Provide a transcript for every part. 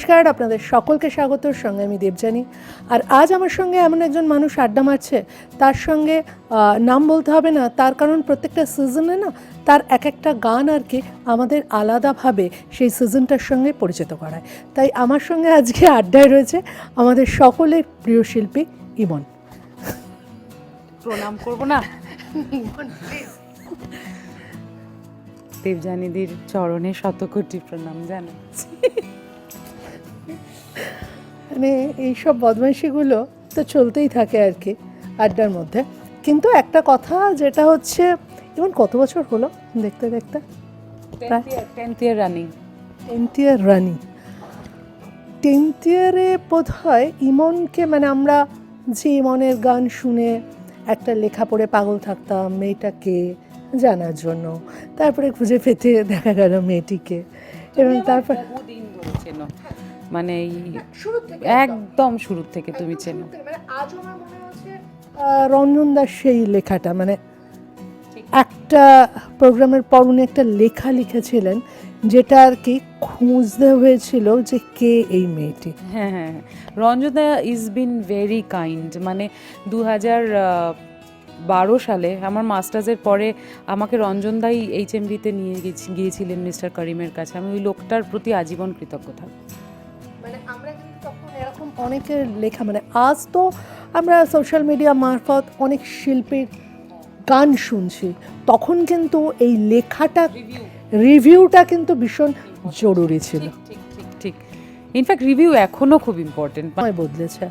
নমস্কার আপনাদের সকলকে স্বাগত সঙ্গে আমি দেবজানী আর আজ আমার সঙ্গে এমন একজন মানুষ আড্ডা মারছে তার সঙ্গে নাম বলতে হবে না তার কারণ প্রত্যেকটা সিজনে না তার এক একটা গান আর কি আমাদের আলাদাভাবে সেই সিজনটার সঙ্গে পরিচিত করায়। তাই আমার সঙ্গে আজকে আড্ডায় রয়েছে আমাদের সকলের প্রিয় শিল্পী ইমন। প্রণাম করব না? দেবজানীদির চরণে শতকোটি প্রণাম জানাচ্ছি। মানে এইসব বদমাইশিগুলো তো চলতেই থাকে আর কি আড্ডার মধ্যে। কিন্তু একটা কথা যেটা হচ্ছে ইমন কত বছর হলো দেখতে দেখতে? Tenth year running tenth year রানি টেন্থ ইয়ারে বোধ হয় ইমনকে মানে আমরা যে ইমনের গান শুনে একটা লেখা পড়ে পাগল থাকতাম মেয়েটাকে জানার জন্য। তারপরে খুঁজে পেতে দেখা গেল মেয়েটিকে। এবং তারপর ধরে চেনো মানে এই একদম। শুরু থেকে তুমি চেনো। আহ, রঞ্জন দাস সেই লেখাটা মানে একটা প্রোগ্রামের পর উনি একটা লেখা লিখেছিলেন যেটা আর কি খুঁজতে হয়েছিল যে কে এই মেয়েটি। হ্যাঁ হ্যাঁ হ্যাঁ। রঞ্জদা ইজ বিন ভেরি কাইন্ড মানে দু হাজার বারো সালে আমার মাস্টার্সের পরে আমাকে রঞ্জনদাই এইচ এম নিয়ে গিয়েছিলেন মিস্টার করিমের কাছে। আমি ওই লোকটার প্রতি আজীবন কৃতজ্ঞ থাকব। অনেকের লেখা মানে আজ তো আমরা সোশ্যাল মিডিয়া মারফত অনেক শিল্পীর গান শুনছি তখন কিন্তু এই লেখাটা রিভিউটা কিন্তু ভীষণ জরুরি ছিল। ঠিক ইনফ্যাক্ট রিভিউ এখনও খুব ইম্পর্টেন্ট সময় বদলেছে।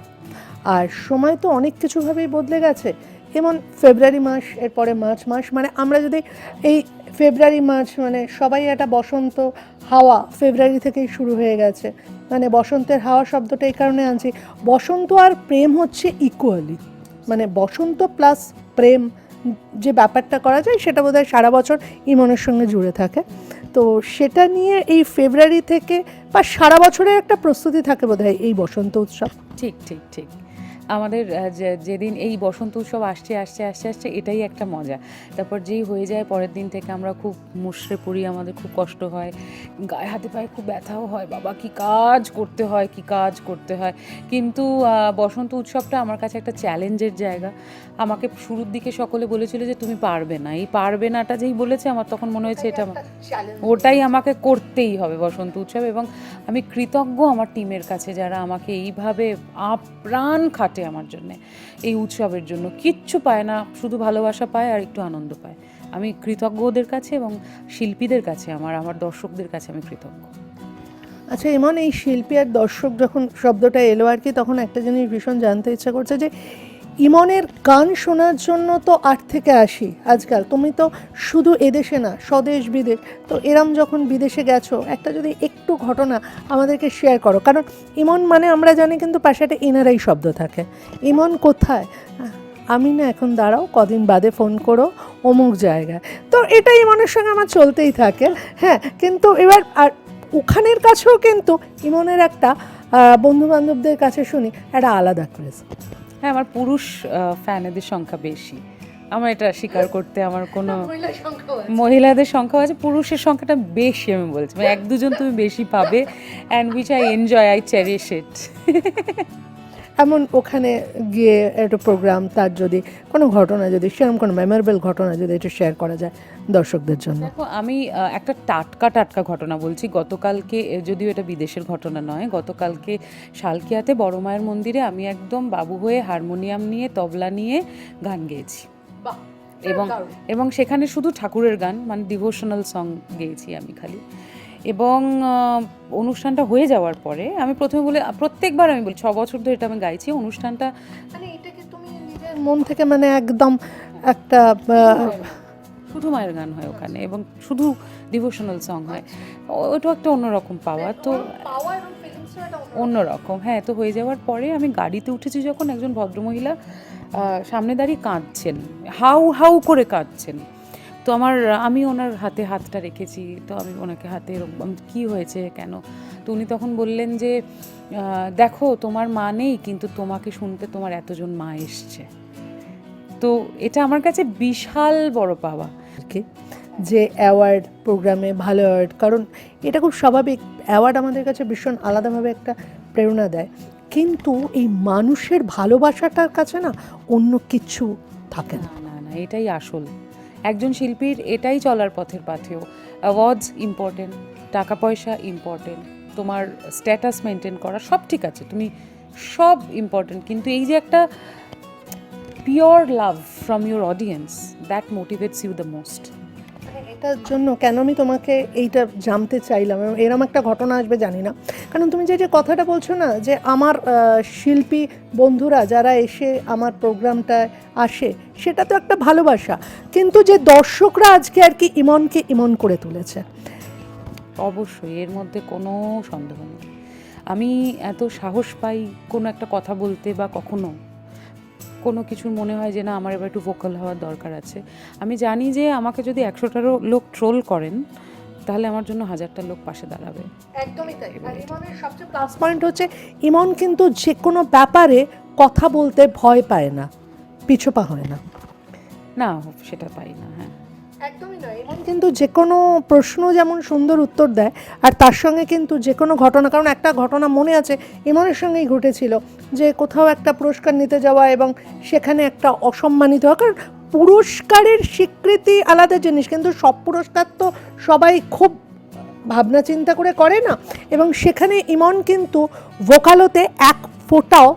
আর সময় তো অনেক কিছুভাবেই বদলে গেছে। যেমন ফেব্রুয়ারি মাস এরপরে মার্চ মাস মানে আমরা যদি এই ফেব্রুয়ারি, মার্চ মানে সবাই একটা বসন্ত হাওয়া ফেব্রুয়ারি থেকেই শুরু হয়ে গেছে। মানে বসন্তের হাওয়া শব্দটা এই কারণে আনছি। বসন্ত আর প্রেম হচ্ছে ইকুয়ালি মানে বসন্ত প্লাস প্রেম যে ব্যাপারটা করা যায় সেটা বোধহয় সারা বছর ইমনের সঙ্গে জুড়ে থাকে। তো সেটা নিয়ে এই ফেব্রুয়ারি থেকে বা সারা বছরের একটা প্রস্তুতি থাকে বোধহয় এই বসন্ত উৎসব। ঠিক ঠিক ঠিক। আমাদের যে- যেদিন এই বসন্ত উৎসব আসছে আসছে আসছে আসছে এটাই একটা মজা। তারপর যেই হয়ে যায় পরের দিন থেকে আমরা খুব মুশড়ে পড়ি আমাদের খুব কষ্ট হয়। গায়ে হাতে পায়ে খুব ব্যথাও হয় বাবা কি কাজ করতে হয় কি কাজ করতে হয়? কিন্তু বসন্ত উৎসবটা আমার কাছে একটা চ্যালেঞ্জের জায়গা। আমাকে শুরুর দিকে সকলে বলেছিল যে তুমি পারবে না। এই পারবে নাটা যেই বলেছে আমার তখন মনে হয়েছে এটা ওটাই আমাকে করতেই হবে বসন্ত উৎসব। এবং আমি কৃতজ্ঞ আমার টিমের কাছে যারা আমাকে এইভাবে আপ্রাণ খাটে। আমার জন্য। এই উৎসবের জন্য কিচ্ছু পায় না, শুধু ভালোবাসা পায় আর একটু আনন্দ পায়। আমি কৃতজ্ঞদের কাছে এবং শিল্পীদের কাছে, আমার আমার দর্শকদের কাছে আমি কৃতজ্ঞ। আচ্ছা এমন এই শিল্পী আর দর্শক যখন শব্দটা এলো আর কি, তখন একটা জিনিস ভীষণ জানতে ইচ্ছা করছে যে ইমনের গান শোনার জন্য তো আট থেকে আসি আজকাল। তুমি তো শুধু এদেশে না, স্বদেশ, বিদেশ। তো এরম যখন বিদেশে গেছো, একটা যদি একটু ঘটনা আমাদেরকে শেয়ার করো। কারণ ইমন মানে আমরা জানি কিন্তু পাশে একটা এনারাই শব্দ থাকে। ইমন কোথায়? আমি না এখন দাঁড়াও, কদিন বাদে ফোন করো, অমুক জায়গায়। তো এটাই ইমনের সঙ্গে আমার চলতেই থাকে। হ্যাঁ কিন্তু এবার আর ওখানের কাছেও কিন্তু ইমনের একটা বন্ধু বান্ধবদের কাছে শুনি, একটা আলাদা ক্রেজ হ্যাঁ আমার পুরুষ ফ্যানেদের সংখ্যা বেশি। আমার এটা স্বীকার করতে আমার কোনো মহিলাদের সংখ্যা আছে পুরুষের সংখ্যাটা বেশি আমি বলছি। মানে এক দুজন তুমি বেশি পাবে and which I enjoy I cherish it এমন ওখানে গিয়ে একটা প্রোগ্রাম তার যদি কোনো ঘটনা যদি সেরকম কোনো মেমোরেবল ঘটনা যদি একটু শেয়ার করা যায় দর্শকদের জন্য। দেখো আমি একটা টাটকা টাটকা ঘটনা বলছি। গতকালকে যদিও এটা বিদেশের ঘটনা নয় গতকালকে শালকিয়াতে বড় মায়ের মন্দিরে আমি একদম বাবু হয়ে হারমোনিয়াম নিয়ে তবলা নিয়ে গান গেয়েছি। এবং এবং সেখানে শুধু ঠাকুরের গান মানে ডিভোশনাল সং গেয়েছি আমি খালি। এবং অনুষ্ঠানটা হয়ে যাওয়ার পরে আমি প্রথমে বলে প্রত্যেকবার আমি বলি ছ বছর ধরে এটা আমি গাইছি অনুষ্ঠানটা মানে এটাকে তুমি নিজের মন থেকে মানে একদম একটা শুধু মায়ের গান হয় ওখানে এবং শুধু ডিভোশনাল সং হয়। ও- ওটা একটা অন্যরকম পাওয়া তো অন্যরকম। হ্যাঁ তো হয়ে যাওয়ার পরে আমি গাড়িতে উঠেছি যখন একজন ভদ্রমহিলা সামনে দাঁড়িয়ে কাঁদছেন হাউ হাউ করে কাঁদছেন। তো আমার আমি ওনার হাতে হাতটা রেখেছি তো আমি ওনাকে হাতে কী হয়েছে কেন? তো উনি তখন বললেন যে দেখো তোমার মা নেই কিন্তু তোমাকে শুনতে তোমার এতজন মা এসছে। তো এটা আমার কাছে বিশাল বড় পাওয়া। যে অ্যাওয়ার্ড প্রোগ্রামে ভালো অ্যাওয়ার্ড কারণ এটা খুব স্বাভাবিক অ্যাওয়ার্ড আমাদের কাছে ভীষণ আলাদাভাবে একটা প্রেরণা দেয়। কিন্তু এই মানুষের ভালোবাসাটার কাছে না অন্য কিছু থাকে না না না এটাই আসল। একজন শিল্পীর এটাই চলার পথের পাথেও। অ্যাওয়ার্ডস ইম্পর্টেন্ট টাকা পয়সা ইম্পর্টেন্ট তোমার স্ট্যাটাস মেনটেন করা সব ঠিক আছে, তুমি সব ইম্পর্টেন্ট কিন্তু এই যে একটা pure love from your audience that motivates you the most এটার জন্য কেন আমি তোমাকে এইটা জানতে চাইলাম? এরম একটা ঘটনা আসবে, জানি না। কারণ তুমি যে যে কথাটা বলছো না, যে আমার শিল্পী বন্ধুরা যারা এসে আমার প্রোগ্রামটায় আসে, সেটা তো একটা ভালোবাসা। কিন্তু যে দর্শকরা আজকে আর কি ইমনকে ইমন করে তুলেছে। অবশ্যই, এর মধ্যে কোনো সন্দেহ নেই। আমি এত সাহস পাই কোনো একটা কথা বলতে বা কখনো। কোনো কিছুর মনে হয় যে না আমার এবার একটু ভোকাল হওয়ার দরকার আছে। আমি জানি যে আমাকে যদি একশোটারও লোক ট্রোল করেন তাহলে আমার জন্য হাজারটা লোক পাশে দাঁড়াবে। একদমই তাই। ইমনের সবচেয়ে প্লাস পয়েন্ট হচ্ছে ইমন কিন্তু যে কোনো ব্যাপারে কথা বলতে ভয় পায় না পিছুপা হয় না। না সেটা পাই না হ্যাঁ। একদমই নয়। কিন্তু যে কোনো প্রশ্ন যেমন সুন্দর উত্তর দেয়, আর তার সঙ্গে কিন্তু যে কোনো ঘটনা, কারণ একটা ঘটনা মনে আছে, ইমনের সঙ্গেই ঘটেছিল যে কোথাও একটা পুরস্কার নিতে যাওয়া এবং সেখানে একটা অসম্মানিত হওয়া কারণ পুরস্কারের স্বীকৃতি আলাদা জিনিস, কিন্তু সব পুরস্কার তো সবাই খুব ভাবনা চিন্তা করে করে না। এবং সেখানে ইমন কিন্তু ভোকালোতে এক ফোটাও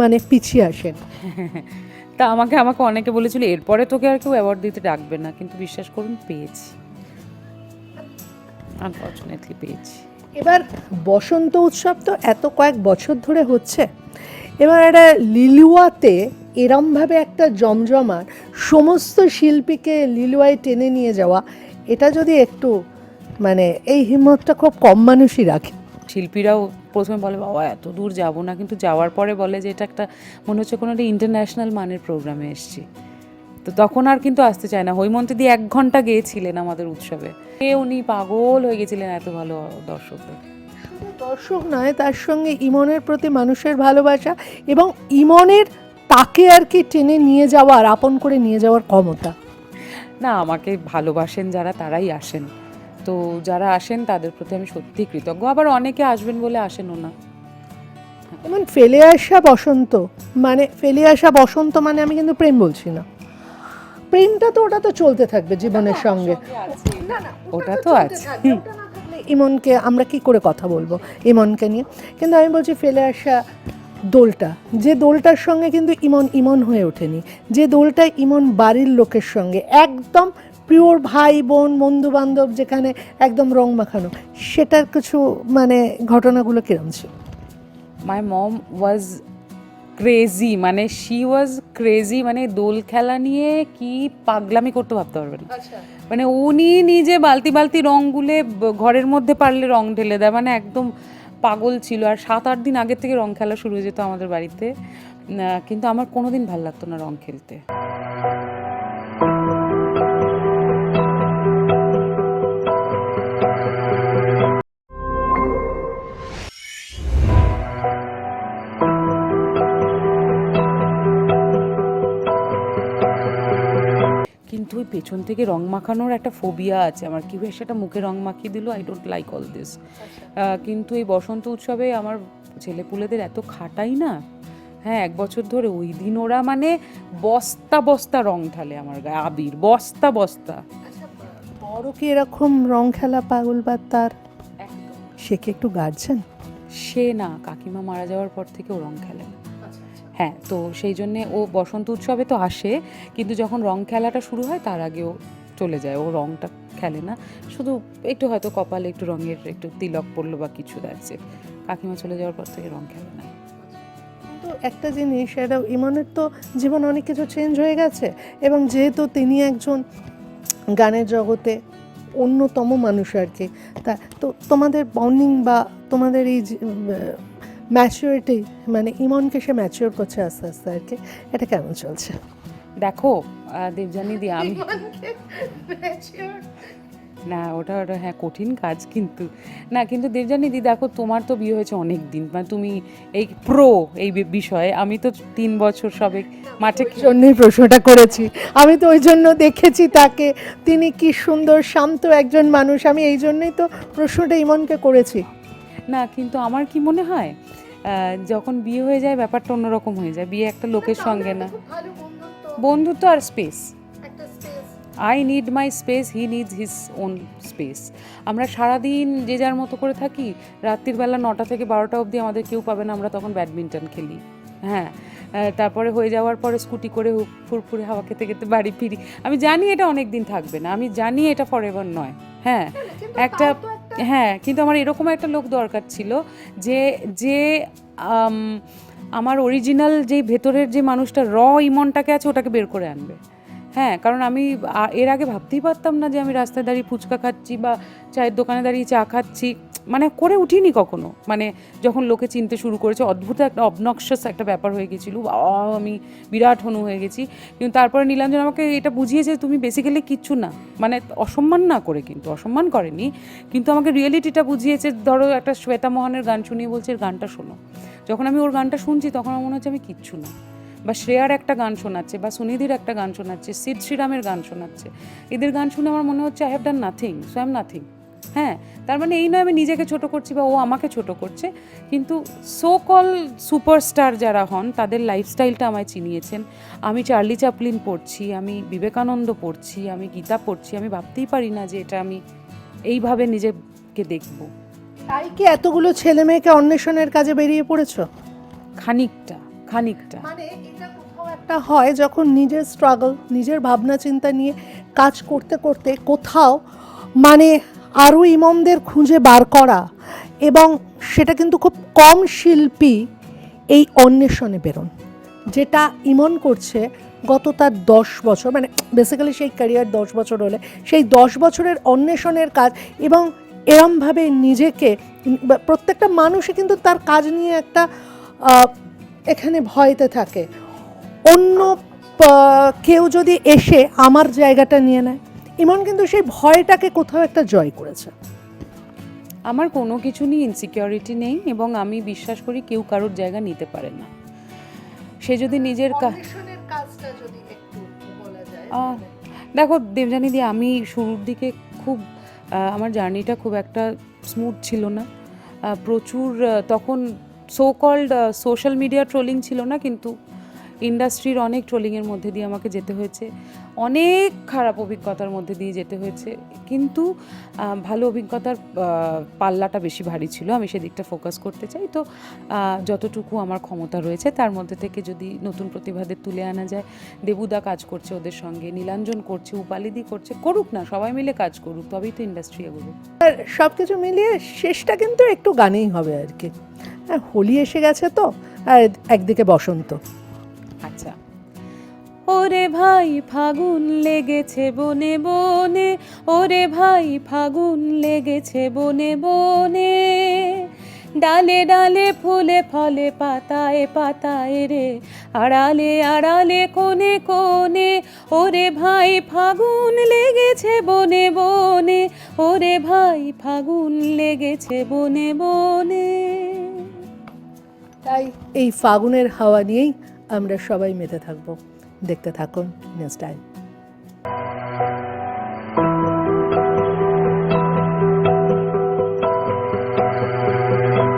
মানে পিছিয়ে আসেন। তা আমাকে আমাকে অনেকে বলেছিল এরপরে তোকে আর কেউ অ্যাওয়ার্ড দিতে ডাকবে না। কিন্তু বিশ্বাস করুন পেয়েছি। আনফর্চুনেটলি পেয়েছি। এবার বসন্ত উৎসব তো এত কয়েক বছর ধরে হচ্ছে। এবার একটা লিলুয়াতে এরমভাবে একটা জমজমার সমস্ত শিল্পীকে লিলুয়ায় টেনে নিয়ে যাওয়া এটা যদি একটু মানে এই হিম্মতটা খুব কম মানুষই রাখে। শিল্পীরাও প্রথমে বলে বাবা এত দূর যাব না। কিন্তু যাওয়ার পরে বলে যে এটা একটা মনে হচ্ছে কোনো একটা ইন্টারন্যাশনাল মানের প্রোগ্রামে এসছি। তো তখন আর কিন্তু আসতে চায় না। হৈমন্তী দিয়ে এক ঘণ্টা গিয়েছিলেন আমাদের উৎসবে। উনি পাগল হয়ে গেছিলেন এত ভালো দর্শকদের। দর্শক নয় তার সঙ্গে ইমনের প্রতি মানুষের ভালোবাসা এবং ইমনের তাকে আর কি টেনে নিয়ে যাওয়ার আপন করে নিয়ে যাওয়ার ক্ষমতা। না আমাকে ভালোবাসেন যারা তারাই আসেন। তো যারা আসেন তাদের প্রতি আমি সত্যিই কৃতজ্ঞ। আবার অনেকে আসবেন বলে আসেনও না। যেমন ফেলে আসা বসন্ত মানে ফেলে আসা বসন্ত মানে আমি কিন্তু প্রেম বলছি না। প্রেমটা তো ওটা তো চলতে থাকবে জীবনের সঙ্গে। ওটা তো আছে। ইমনকে আমরা কি করে কথা বলব ইমনকে নিয়ে? কিন্তু আমি বলছি ফেলে আসা দোলটা যে দোলটার সঙ্গে কিন্তু ইমন ইমন হয়ে ওঠেনি। যে দোলটা ইমন বাড়ির লোকের সঙ্গে একদম পিওর ভাই বোন বন্ধু বান্ধব যেখানে একদম রং মাখানো সেটার কিছু মানে ঘটনাগুলো কিরম ছিল? মাই মম ওয়াজ ক্রেজি মানে শি ওয়াজ ক্রেজি মানে দোল খেলা নিয়ে কি পাগলামি করতে ভাবতে পারবেন মানে উনি নিজে বালতি বালতি রং গুলে ঘরের মধ্যে পারলে রং ঢেলে দেয় মানে একদম পাগল ছিল। আর সাত আট দিন আগের থেকে রং খেলা শুরু হয়ে যেত আমাদের বাড়িতে। কিন্তু আমার কোনোদিন ভালো লাগতো না রং খেলতে। পেছন থেকে রং মাখানোর একটা ফোবিয়া আছে। আমার কি বেশ সেটা মুখে রং মাখিয়ে দিল I don't like all this কিন্তু এই বসন্ত উৎসবে আমার ছেলেপুলেদের এত খাটাই না। হ্যাঁ এক বছর ধরে ওই দিন ওরা মানে বস্তা বস্তা রং ঢালে আমার গায়ে আবির বস্তা বস্তা। বড় কি এরকম রং খেলা পাগল বা তার? সে কি একটু গার্জেন? সে না কাকিমা মারা যাওয়ার পর থেকে ও রং খেলে না। হ্যাঁ তো সেই জন্যে ও বসন্ত উৎসবে তো আসে, কিন্তু যখন রং খেলাটা শুরু হয় তার আগে ও চলে যায়, ও রংটা খেলে না। শুধু একটু হয়তো কপালে একটু রঙের একটু তিলক পড়ল বা কিছু দেখছে কাকিমা চলে যাওয়ার পর থেকে রং খেলে না। তো একটা জিনিস, এটা ইমনের তো জীবন অনেক কিছু চেঞ্জ হয়ে গেছে এবং যেহেতু তিনি একজন গানের জগতে অন্যতম মানুষ আর কি, তা তো তোমাদের বন্ডিং বা তোমাদের এই ম্যাচিউরিটি মানে ইমনকে সে ম্যাচিওর করছে আস্তে আস্তে আর কি এটা কেমন চলছে? দেখো আহ, দেবযানী দি আমি না ওটা ওটা হ্যাঁ কঠিন কাজ কিন্তু। না কিন্তু দেবজানি দি দেখো তোমার তো বিয়ে হয়েছে অনেক দিন মানে তুমি এই প্রো এই বি- বিষয়ে আমি তো তিন বছর সবে মাঠে জন্যই প্রশ্নটা করেছি। আমি তো ওই জন্য দেখেছি তাকে তিনি কি সুন্দর শান্ত একজন মানুষ আমি এই জন্যই তো প্রশ্নটা ইমনকে করেছি। না কিন্তু আমার কি মনে হয় যখন বিয়ে হয়ে যায় ব্যাপারটা অন্যরকম হয়ে যায় বিয়ে একটা লোকের সঙ্গে না। বন্ধুত্ব। আর space I need my space he needs his own space আমরা সারাদিন যে যার মতো করে থাকি রাত্রির বেলা নটা থেকে বারোটা অবধি আমাদের কেউ পাবে না আমরা তখন ব্যাডমিন্টন খেলি। হ্যাঁ তারপরে হয়ে যাওয়ার পরে স্কুটি করে ফুরফুরে হাওয়া খেতে খেতে বাড়ি ফিরি। আমি জানি এটা অনেক দিন থাকবে না আমি জানি এটা ফর এভার নয়। হ্যাঁ একটা হ্যাঁ কিন্তু আমার এরকম একটা লোক দরকার ছিল যে যে আমার অরিজিনাল যে ভেতরের যে মানুষটা র ইমনটাকে আছে, ওটাকে বের করে আনবে। হ্যাঁ কারণ আমি এর আগে ভাবতেই পারতাম না যে আমি রাস্তায় দাঁড়িয়ে ফুচকা খাচ্ছি বা চায়ের দোকানে দাঁড়িয়ে চা খাচ্ছি। মানে করে উঠিনি কখনো। মানে যখন লোকে চিনতে শুরু করেছে, অদ্ভুত একটা অবনক্সাস একটা ব্যাপার হয়ে গেছিল। আমি বিরাট হনু হয়ে গেছি। কিন্তু তারপরে নীলাঞ্জন আমাকে এটা বুঝিয়েছে তুমি বেসিক্যালি কিচ্ছু না। মানে অসম্মান না করে কিন্তু, অসম্মান করেনি। কিন্তু আমাকে রিয়েলিটিটা বুঝিয়েছে, ধরো একটা শ্বেতা মোহনের গান শুনিয়ে বলছে, এর গানটা শোনো। যখন আমি ওর গানটা শুনছি, তখন আমার মনে হচ্ছে আমি কিচ্ছু না। বা শ্রেয়ার একটা গান শোনাচ্ছে, বা সুনিধির একটা গান শোনাচ্ছে শ্রীরামের গান শোনাচ্ছে। এদের গান শুনে আমার মনে হচ্ছে I have done nothing so I am nothing হ্যাঁ তার মানে এই নয় আমি নিজেকে ছোট করছি বা ও আমাকে ছোট করছে কিন্তু সো কল সুপারস্টার যারা হন তাদের লাইফস্টাইলটা আমায় চিনিয়েছেন। আমি চার্লি চাপলিন পড়ছি আমি বিবেকানন্দ পড়ছি আমি গীতা পড়ছি আমি ভাবতেই পারি না যে এটা আমি এইভাবে নিজেকে দেখব। তাই কি এতগুলো ছেলে মেয়েকে অন্বেষণের কাজে বেরিয়ে পড়েছো? খানিকটা খানিকটা। মানে এটা কোথাও একটা হয় যখন নিজের স্ট্রাগল নিজের ভাবনা চিন্তা নিয়ে কাজ করতে করতে কোথাও মানে আরও ইমামদের খুঁজে বার করা এবং সেটা কিন্তু খুব কম শিল্পী এই অন্বেষণে বেরোন, যেটা ইমন করছে গত তার দশ বছর মানে বেসিক্যালি সেই ক্যারিয়ার দশ বছর হলে, সেই দশ বছরের অন্বেষণের কাজ এবং এরমভাবে নিজেকে প্রত্যেকটা মানুষই কিন্তু তার কাজ নিয়ে একটা এখানে ভয়তে থাকে। অন্য কেউ যদি এসে আমার জায়গাটা নিয়ে নেয় ইমন কিন্তু সেই ভয়টাকে কোথাও একটা জয় করেছে। আমার কোনো কিছু নিয়ে ইনসিকিউরিটি নেই এবং আমি বিশ্বাস করি কেউ কারোর জায়গা নিতে পারে না। সে যদি নিজের কা দেখো দেবজানি দি আমি শুরুর দিকে খুব আমার জার্নিটা খুব একটা স্মুথ ছিল না। প্রচুর তখন so called social media trolling ছিল না কিন্তু ইন্ডাস্ট্রির অনেক ট্রোলিংয়ের মধ্যে দিয়ে আমাকে যেতে হয়েছে। অনেক খারাপ অভিজ্ঞতার মধ্যে দিয়ে যেতে হয়েছে। কিন্তু ভালো অভিজ্ঞতার পাল্লাটা বেশি ভারী ছিল। আমি সেদিকটা ফোকাস করতে চাই। তো যতটুকু আমার ক্ষমতা রয়েছে, তার মধ্যে থেকে যদি নতুন প্রতিভাদের তুলে আনা যায়, দেবুদা কাজ করছে ওদের সঙ্গে, নীলাঞ্জন করছে, উপালিদি করছে, করুক না, সবাই মিলে কাজ করুক, তবেই তো ইন্ডাস্ট্রি এগোবে। আর সব কিছু মিলিয়ে শেষটা কিন্তু একটু গানেই হবে আর কি। হ্যাঁ হোলি এসে গেছে তো, আর একদিকে বসন্ত। ওরে ভাই ফাগুন লেগেছে বনে বনে, ওরে ভাই ফাগুন লেগেছে বনে বনে। ডালে ডালে ফুলে ফলে, পাতায় পাতায় রে, আড়ালে আড়ালে কোনে কোনে ওরে ভাই ফাগুন লেগেছে বনে বনে, ওরে ভাই ফাগুন লেগেছে বনে বনে। তাই এই ফাগুনের হাওয়া নিয়েই আমরা সবাই মেতে থাকব। দেখতে থাকুন নিউজ টাইম